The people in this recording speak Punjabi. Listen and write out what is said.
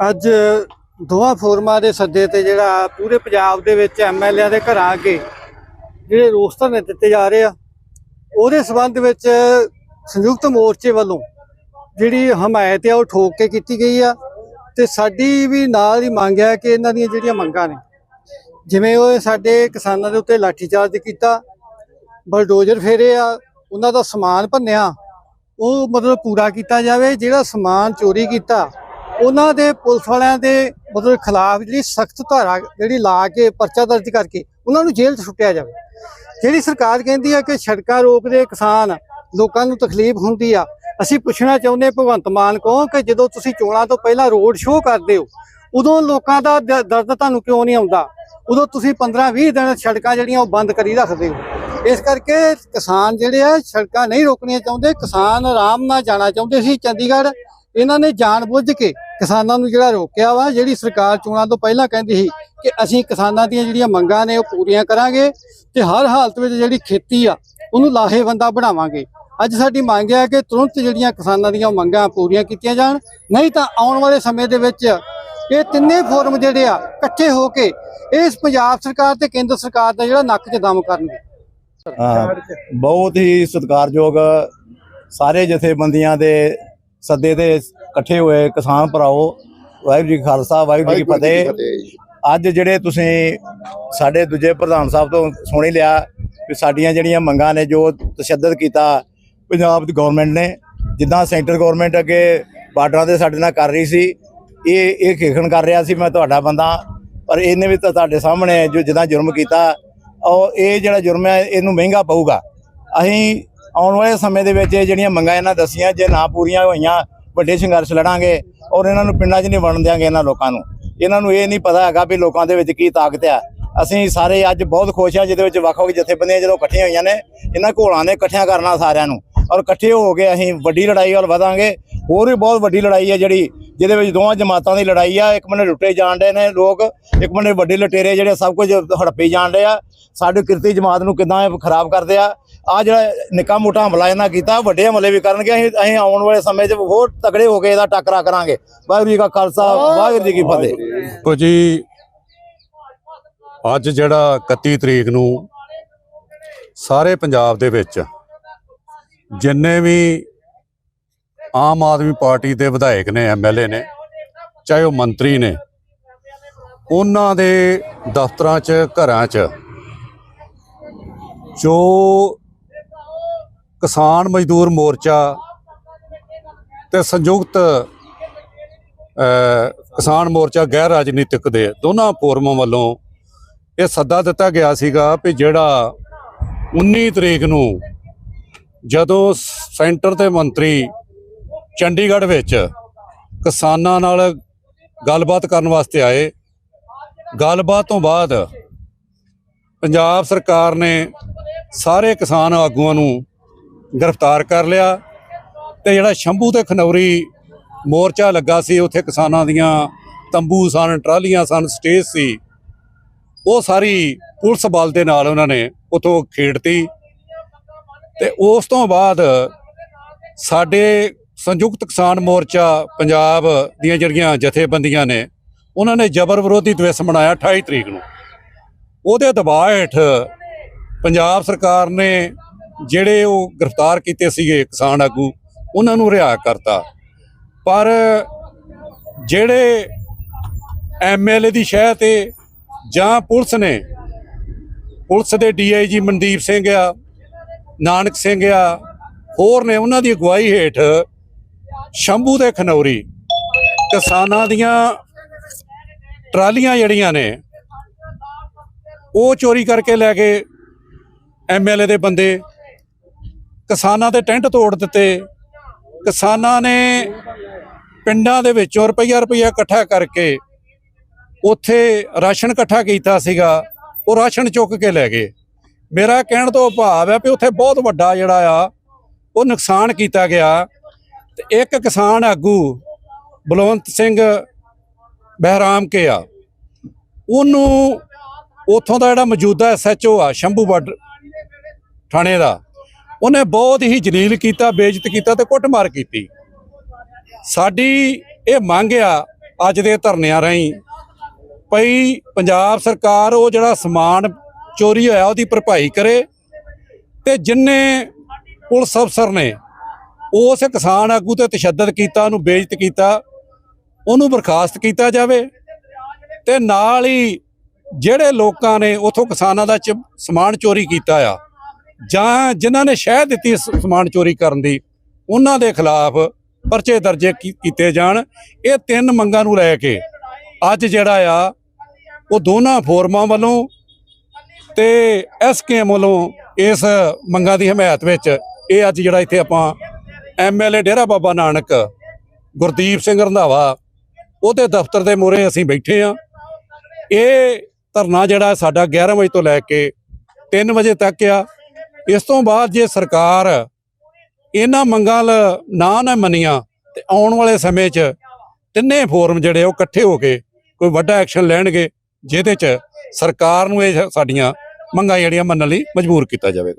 ਅੱਜ ਦੋਵਾਂ ਫੋਰਮਾਂ ਦੇ ਸੱਦੇ ਤੇ ਜਿਹੜਾ ਪੂਰੇ ਪੰਜਾਬ ਦੇ ਵਿੱਚ ਐਮਐਲਏ ਦੇ ਘਰਾਂ ਅੱਗੇ ਜਿਹੜੇ ਰੋਸ ਧਰਨੇ ਦਿੱਤੇ ਜਾ ਰਹੇ ਆ, ਉਹਦੇ ਸਬੰਧ ਵਿੱਚ ਸੰਯੁਕਤ ਮੋਰਚੇ ਵੱਲੋਂ ਜਿਹੜੀ ਹਮਾਇਤ ਆ, ਉਹ ਠੋਕ ਕੇ ਕੀਤੀ ਗਈ ਆ ਤੇ ਸਾਡੀ ਵੀ ਨਾਲ ਹੀ ਮੰਗ ਹੈ ਕਿ ਇਹਨਾਂ ਦੀਆਂ ਜਿਹੜੀਆਂ ਮੰਗਾਂ ਨੇ, ਜਿਵੇਂ ਉਹ ਸਾਡੇ ਕਿਸਾਨਾਂ ਦੇ ਉੱਤੇ ਲਾਠੀਚਾਰਜ ਕੀਤਾ, ਬਲਡੋਜ਼ਰ ਫੇਰੇ ਆ, ਉਹਨਾਂ ਦਾ ਸਮਾਨ ਭੰਨਿਆ, ਉਹ ਮਤਲਬ ਪੂਰਾ ਕੀਤਾ ਜਾਵੇ, ਜਿਹੜਾ ਸਮਾਨ ਚੋਰੀ ਕੀਤਾ ਉਹਨਾਂ ਦੇ ਪੁਲਿਸ ਵਾਲਿਆਂ ਦੇ ਮਤਲਬ ਖਿਲਾਫ ਜਿਹੜੀ ਸਖਤ ਧਾਰਾ ਜਿਹੜੀ ਲਾ ਕੇ ਪਰਚਾ ਦਰਜ ਕਰਕੇ ਉਹਨਾਂ ਨੂੰ ਜੇਲ੍ਹ 'ਚ ਸੁੱਟਿਆ ਜਾਵੇ। ਜਿਹੜੀ ਸਰਕਾਰ ਕਹਿੰਦੀ ਹੈ ਕਿ ਸੜਕਾਂ ਰੋਕਦੇ ਕਿਸਾਨ ਲੋਕਾਂ ਨੂੰ ਤਕਲੀਫ ਹੁੰਦੀ ਆ, ਅਸੀਂ ਪੁੱਛਣਾ ਚਾਹੁੰਦੇ ਭਗਵੰਤ ਮਾਨ ਕੋ ਕਿ ਜਦੋਂ ਤੁਸੀਂ ਚੋਣਾਂ ਤੋਂ ਪਹਿਲਾਂ ਰੋਡ ਸ਼ੋਅ ਕਰਦੇ ਹੋ, ਉਦੋਂ ਲੋਕਾਂ ਦਾ ਦ- ਦਰਦ ਤੁਹਾਨੂੰ ਕਿਉਂ ਨਹੀਂ ਆਉਂਦਾ? ਉਦੋਂ ਤੁਸੀਂ 15-20 ਦਿਨ ਸੜਕਾਂ ਜਿਹੜੀਆਂ ਉਹ ਬੰਦ ਕਰੀ ਰੱਖਦੇ ਹੋ। ਇਸ ਕਰਕੇ ਕਿਸਾਨ ਜਿਹੜੇ ਆ, ਸੜਕਾਂ ਨਹੀਂ ਰੋਕਣੀਆਂ ਚਾਹੁੰਦੇ, ਕਿਸਾਨ ਆਰਾਮ ਨਾਲ ਜਾਣਾ ਚਾਹੁੰਦੇ ਸੀ। ਚੰਡੀਗੜ੍ਹ ਇਹਨਾਂ ਨੇ ਜਾਣਬੁੱਝ ਕੇ ਕਿਸਾਨਾਂ ਨੂੰ ਜਿਹੜਾ ਰੋਕਿਆ ਵਾ, ਜਿਹੜੀ ਸਰਕਾਰ ਚੋਣਾਂ ਤੋਂ ਪਹਿਲਾਂ ਕਹਿੰਦੀ ਸੀ ਕਿ ਅਸੀਂ ਕਿਸਾਨਾਂ ਦੀਆਂ ਜਿਹੜੀਆਂ ਮੰਗਾਂ ਨੇ ਉਹ ਪੂਰੀਆਂ ਕਰਾਂਗੇ ਤੇ ਹਰ ਹਾਲਤ ਵਿੱਚ ਜਿਹੜੀ ਖੇਤੀ ਆ, ਉਹਨੂੰ ਲਾਹੇਵੰਦਾ ਬਣਾਵਾਂਗੇ। ਅੱਜ ਸਾਡੀ ਮੰਗ ਹੈ ਕਿ ਤੁਰੰਤ ਜਿਹੜੀਆਂ ਕਿਸਾਨਾਂ ਦੀਆਂ ਮੰਗਾਂ ਪੂਰੀਆਂ ਕੀਤੀਆਂ ਜਾਣ, ਨਹੀਂ ਤਾਂ ਆਉਣ ਵਾਲੇ ਸਮੇਂ ਦੇ ਵਿੱਚ ਇਹ ਤਿੰਨੇ ਫੋਰਮ ਜਿਹੜੇ ਆ, ਇਕੱਠੇ ਹੋ ਕੇ ਇਸ ਪੰਜਾਬ ਸਰਕਾਰ ਤੇ ਕੇਂਦਰ ਸਰਕਾਰ ਦਾ ਜਿਹੜਾ ਨੱਕ 'ਚ ਦਮ ਕਰਨਗੇ। ਬਹੁਤ ਹੀ ਸਤਿਕਾਰਯੋਗ ਸਾਰੇ ਜਥੇਬੰਦੀਆਂ ਦੇ ਸੱਦੇ ਤੇ ਇਕੱਠੇ ਹੋਏ ਕਿਸਾਨ ਭਰਾਓ ਵਾਹਿਗੁਰੂ ਜੀ ਕਾ ਖਾਲਸਾ ਵਾਹਿਗੁਰੂ ਜੀ ਕੀ ਫਤਿਹ। ਅੱਜ ਜਿਹੜੇ ਤੁਸੀਂ ਸਾਡੇ ਦੂਜੇ ਪ੍ਰਧਾਨ ਸਾਹਿਬ ਤੋਂ ਸੁਣ ਲਿਆ ਵੀ ਸਾਡੀਆਂ ਜਿਹੜੀਆਂ ਮੰਗਾਂ ਨੇ ਜੋ ਤਸ਼ੱਦਦ ਕੀਤਾ ਪੰਜਾਬ ਦੀ ਗਵਰਨਮੈਂਟ ਨੇ ਜਿੱਦਾਂ ਸੈਂਟਰ ਗਵਰਨਮੈਂਟ ਅੱਗੇ ਬਾਰਡਰਾਂ ਤੇ ਸਾਡੇ ਨਾਲ ਕਰ ਰਹੀ ਸੀ ਇਹ ਇਹ ਖੇਖਣ ਕਰ ਰਿਹਾ ਸੀ ਮੈਂ ਤੁਹਾਡਾ ਬੰਦਾ ਪਰ ਇਹਨੇ ਵੀ ਤਾਂ ਤੁਹਾਡੇ ਸਾਹਮਣੇ ਜੋ ਜਿੱਦਾਂ ਜੁਰਮ ਕੀਤਾ ਉਹ ਇਹ ਜਿਹੜਾ ਜੁਰਮ ਹੈ ਇਹਨੂੰ ਮਹਿੰਗਾ ਪਊਗਾ। ਅਸੀਂ ਆਉਣ ਵਾਲੇ ਸਮੇਂ ਦੇ ਵਿੱਚ ਇਹ ਜਿਹੜੀਆਂ ਮੰਗਾਂ ਇਹਨਾਂ ਦੱਸੀਆਂ, ਜੇ ਨਾ ਪੂਰੀਆਂ ਹੋਈਆਂ, ਵੱਡੇ ਸੰਘਰਸ਼ ਲੜਾਂਗੇ ਔਰ ਇਹਨਾਂ ਨੂੰ ਪਿੰਡਾਂ 'ਚ ਨਹੀਂ ਵੜਨ ਦਿਆਂਗੇ ਇਹਨਾਂ ਲੋਕਾਂ ਨੂੰ। ਇਹਨਾਂ ਨੂੰ ਇਹ ਨਹੀਂ ਪਤਾ ਹੈਗਾ ਵੀ ਲੋਕਾਂ ਦੇ ਵਿੱਚ ਕੀ ਤਾਕਤ ਹੈ ਅਸੀਂ ਸਾਰੇ ਅੱਜ ਬਹੁਤ ਖੁਸ਼ ਹਾਂ, ਜਿਹਦੇ ਵਿੱਚ ਵੱਖ-ਵੱਖ ਜਥੇਬੰਦੀਆਂ ਜਦੋਂ ਇਕੱਠੀਆਂ ਹੋਈਆਂ ਨੇ, ਇਹਨਾਂ ਘੋਲਾਂ ਨੇ ਇਕੱਠਿਆਂ ਕਰਨਾ ਸਾਰਿਆਂ ਨੂੰ। ਔਰ ਇਕੱਠੇ ਹੋ ਕੇ ਅਸੀਂ ਵੱਡੀ ਲੜਾਈ ਵੱਲ ਵਧਾਂਗੇ। ਹੋਰ ਵੀ ਬਹੁਤ ਵੱਡੀ ਲੜਾਈ ਹੈ ਜਿਹੜੀ ਜਿਹਦੇ ਵਿੱਚ ਦੋਵਾਂ ਜਮਾਤਾਂ ਦੀ ਲੜਾਈ ਆ, ਇੱਕ ਬੰਨੇ ਲੁੱਟੇ ਜਾਣ ਦੇ ਨੇ ਲੋਕ, ਇੱਕ ਬੰਨੇ ਵੱਡੇ ਲਟੇਰੇ ਜਿਹੜੇ ਸਭ ਕੁਝ ਹੜੱਪੇ ਜਾਣ ਦੇ ਆ। ਸਾਡੀ ਕਿਰਤੀ ਜਮਾਤ ਨੂੰ ਕਿਦਾਂ ਖਰਾਬ ਕਰਦੇ ਆ? ਆ ਜਿਹੜਾ ਨਿੱਕਾ ਮੋਟਾ ਹਮਲਾ ਇਹਨਾਂ ਕੀਤਾ, ਵੱਡੇ ਹਮਲੇ ਵੀ ਕਰਨਗੇ, ਅਸੀਂ ਅਸੀਂ ਆਉਣ ਵਾਲੇ ਸਮੇਂ 'ਚ ਹੋਰ ਤਗੜੇ ਹੋ ਕੇ ਇਹਦਾ ਟੱਕਰਾ ਕਰਾਂਗੇ। ਵਾਹਿਗੁਰੂ ਜੀ ਕਾ ਖਾਲਸਾ, ਵਾਹਿਗੁਰੂ ਜੀ ਕੀ ਫਤਿਹ। ਦੇਖੋ ਜੀ, ਅੱਜ ਜਿਹੜਾ 31 ਤਰੀਕ ਨੂੰ ਸਾਰੇ ਪੰਜਾਬ ਦੇ ਵਿੱਚ ਜਿੰਨੇ ਵੀ ਆਮ ਆਦਮੀ ਪਾਰਟੀ ਦੇ ਵਿਧਾਇਕ ਨੇ ਐਮਐਲਏ ਨੇ, ਚਾਹੇ ਉਹ ਮੰਤਰੀ ਨੇ, ਉਹਨਾਂ ਦੇ ਦਫ਼ਤਰਾਂ 'ਚ, ਘਰਾਂ 'ਚ ਜੋ ਕਿਸਾਨ ਮਜ਼ਦੂਰ ਮੋਰਚਾ ਤੇ ਸੰਯੁਕਤ ਕਿਸਾਨ ਮੋਰਚਾ ਗੈਰ ਰਾਜਨੀਤਿਕ ਦੇ ਦੋਨਾਂ ਫੋਰਮਾਂ ਵੱਲੋਂ ਇਹ ਸੱਦਾ ਦਿੱਤਾ ਗਿਆ ਸੀਗਾ ਵੀ ਜਿਹੜਾ 19 ਤਰੀਕ ਨੂੰ ਜਦੋਂ ਸੈਂਟਰ ਦੇ ਮੰਤਰੀ ਚੰਡੀਗੜ੍ਹ ਵਿੱਚ ਕਿਸਾਨਾਂ ਨਾਲ ਗੱਲਬਾਤ ਕਰਨ ਵਾਸਤੇ ਆਏ। ਗੱਲਬਾਤ ਤੋਂ ਬਾਅਦ ਪੰਜਾਬ ਸਰਕਾਰ ਨੇ ਸਾਰੇ ਕਿਸਾਨ ਆਗੂਆਂ ਨੂੰ ਗ੍ਰਿਫਤਾਰ ਕਰ ਲਿਆ ਤੇ ਜਿਹੜਾ ਸ਼ੰਭੂ ਤੇ ਖਨੌਰੀ ਮੋਰਚਾ ਲੱਗਾ ਸੀ, ਉੱਥੇ ਕਿਸਾਨਾਂ ਦੀਆਂ ਤੰਬੂ ਸਨ, ਟਰਾਲੀਆਂ ਸਨ, ਸਟੇਜ ਸੀ। ਉਹ ਸਾਰੀ ਪੁਲਿਸ ਬਲ ਦੇ ਨਾਲ ਉਹਨਾਂ ਨੇ ਉਥੋਂ ਖੇਡਤੀ ਤੇ ਉਸ ਤੋਂ ਬਾਅਦ ਸਾਡੇ ਸੰਯੁਕਤ ਕਿਸਾਨ ਮੋਰਚਾ ਪੰਜਾਬ ਦੀਆਂ ਜਿਹੜੀਆਂ ਜਥੇਬੰਦੀਆਂ ਨੇ, ਉਹਨਾਂ ਨੇ ਜ਼ਬਰ ਵਿਰੋਧੀ ਦਿਵਸ ਮਨਾਇਆ 28 ਤਰੀਕ ਨੂੰ। ਉਹਦੇ ਦਬਾਅ ਹੇਠ ਪੰਜਾਬ ਸਰਕਾਰ ਨੇ ਜਿਹੜੇ ਉਹ ਗ੍ਰਿਫਤਾਰ ਕੀਤੇ ਸੀਗੇ ਕਿਸਾਨ ਆਗੂ, ਉਹਨਾਂ ਨੂੰ ਰਿਹਾ ਕਰਤਾ। ਪਰ ਜਿਹੜੇ ਐਮਐਲਏ ਦੀ ਸ਼ਹਿ ਤੇ ਜਾਂ ਪੁਲਿਸ ਨੇ, ਪੁਲਿਸ ਦੇ ਡੀਆਈਜੀ ਮਨਦੀਪ ਸਿੰਘ ਆ, ਨਾਨਕ ਸਿੰਘ ਆ, ਹੋਰ ਨੇ, ਉਹਨਾਂ ਦੀ ਅਗਵਾਈ ਹੇਠ ਸ਼ੰਭੂ ਦੇ ਖਨੌਰੀ ਕਿਸਾਨਾਂ ਦੀਆਂ ਟਰਾਲੀਆਂ ਜਿਹੜੀਆਂ ਨੇ, ਉਹ ਚੋਰੀ ਕਰਕੇ ਲੈ ਕੇ ਐਮਐਲਏ ਦੇ ਬੰਦੇ। ਕਿਸਾਨਾਂ ਦੇ ਟੈਂਟ ਤੋੜ ਦਿੱਤੇ। ਕਿਸਾਨਾਂ ਨੇ ਪਿੰਡਾਂ ਦੇ ਵਿੱਚੋਂ ਰੁਪਈਆ ਰੁਪਈਆ ਇਕੱਠਾ ਕਰਕੇ ਉੱਥੇ ਰਾਸ਼ਨ ਇਕੱਠਾ ਕੀਤਾ ਸੀਗਾ, ਉਹ ਰਾਸ਼ਨ ਚੁੱਕ ਕੇ ਲੈ ਗਏ। ਮੇਰਾ ਕਹਿਣ ਤੋਂ ਭਾਵ ਹੈ ਵੀ ਉੱਥੇ ਬਹੁਤ ਵੱਡਾ ਜਿਹੜਾ ਆ, ਉਹ ਨੁਕਸਾਨ ਕੀਤਾ ਗਿਆ। ਤੇ ਇੱਕ ਕਿਸਾਨ ਆਗੂ ਬਲਵੰਤ ਸਿੰਘ ਬਹਿਰਾਮ ਕੇ ਆ। ਉਹਨੂੰ ਉੱਥੋਂ ਦਾ ਜਿਹੜਾ ਮੌਜੂਦਾ ਐਸਐਚਓ ਆ, ਸ਼ੰਭੂ ਬਾਰਡਰ ਥਾਣੇ ਦਾ, ਉਹਨੇ ਬਹੁਤ ਹੀ ਜਲੀਲ ਕੀਤਾ, ਬੇਇੱਜ਼ਤ ਕੀਤਾ ਤੇ ਕੁੱਟਮਾਰ ਕੀਤੀ। ਸਾਡੀ ਇਹ ਮੰਗ ਆ ਅੱਜ ਦੇ ਧਰਨਿਆਂ ਰਾਹੀਂ ਪਈ ਪੰਜਾਬ ਸਰਕਾਰ ਉਹ ਜਿਹੜਾ ਸਮਾਨ ਚੋਰੀ ਹੋਇਆ, ਉਹਦੀ ਭਰਪਾਈ ਕਰੇ ਤੇ ਜਿੰਨੇ ਪੁਲਿਸ ਅਫਸਰ ਨੇ ਉਸ ਕਿਸਾਨ ਆਗੂ ਤੇ ਤਸ਼ੱਦਦ ਕੀਤਾ, ਉਹਨੂੰ ਬੇਇੱਜ਼ਤ ਕੀਤਾ, ਉਹਨੂੰ ਬਰਖਾਸਤ ਕੀਤਾ ਜਾਵੇ ਤੇ ਨਾਲ ਹੀ ਜਿਹੜੇ ਲੋਕਾਂ ਨੇ ਉਥੋਂ ਕਿਸਾਨਾਂ ਦਾ ਚ- ਸਮਾਨ ਚੋਰੀ ਕੀਤਾ ਆ, ਜਾਂ ਜਿਨ੍ਹਾਂ ਨੇ ਸ਼ਹਿ ਦਿੱਤੀ ਸਮਾਨ ਚੋਰੀ ਕਰਨ ਦੀ, ਉਹਨਾਂ ਦੇ ਖਿਲਾਫ ਪਰਚੇ ਦਰਜੇ ਕੀ- ਕੀਤੇ ਜਾਣ। ਇਹ ਤਿੰਨ ਮੰਗਾਂ ਨੂੰ ਲੈ ਕੇ ਅੱਜ ਜਿਹੜਾ ਆ, ਉਹ ਦੋਨਾਂ ਫੋਰਮਾਂ ਵੱਲੋਂ ਤੇ ਐਸਕੇਐਮ ਵੱਲੋਂ ਇਸ ਮੰਗਾਂ ਦੀ ਹਮਾਇਤ ਵਿੱਚ ਇਹ ਅੱਜ ਜਿਹੜਾ ਇੱਥੇ ਆਪਾਂ ਐਮਐਲਏ ਡੇਰਾ ਬਾਬਾ ਨਾਨਕ, ਗੁਰਦੀਪ ਸਿੰਘ ਰੰਧਾਵਾ, ਉਹਦੇ ਦਫ਼ਤਰ ਦੇ ਮੂਹਰੇ ਅਸੀਂ ਬੈਠੇ ਆ ਇਹ ਧਰਨਾ ਜਿਹੜਾ ਸਾਡਾ 11 ਵਜੇ ਤੋਂ ਲੈ ਕੇ 3 ਵਜੇ ਤੱਕ ਆ। ਇਸ ਤੋਂ ਬਾਅਦ ਜੇ ਸਰਕਾਰ ਇਹਨਾਂ ਮੰਗਾਂ ਨਾ ਨਾ ਮੰਨੀਆਂ ਤੇ ਆਉਣ ਵਾਲੇ ਸਮੇਂ 'ਚ ਤਿੰਨੇ ਫੋਰਮ ਜਿਹੜੇ ਉਹ ਇਕੱਠੇ ਹੋ ਕੇ ਕੋਈ ਵੱਡਾ ਐਕਸ਼ਨ ਲੈਣਗੇ, ਜਿਹਦੇ 'ਚ ਸਰਕਾਰ ਨੂੰ ਇਹ ਸਾਡੀਆਂ ਮੰਗਾਂ ਜਿਹੜੀਆਂ ਮੰਨਣ ਲਈ ਮਜਬੂਰ ਕੀਤਾ ਜਾਵੇਗਾ।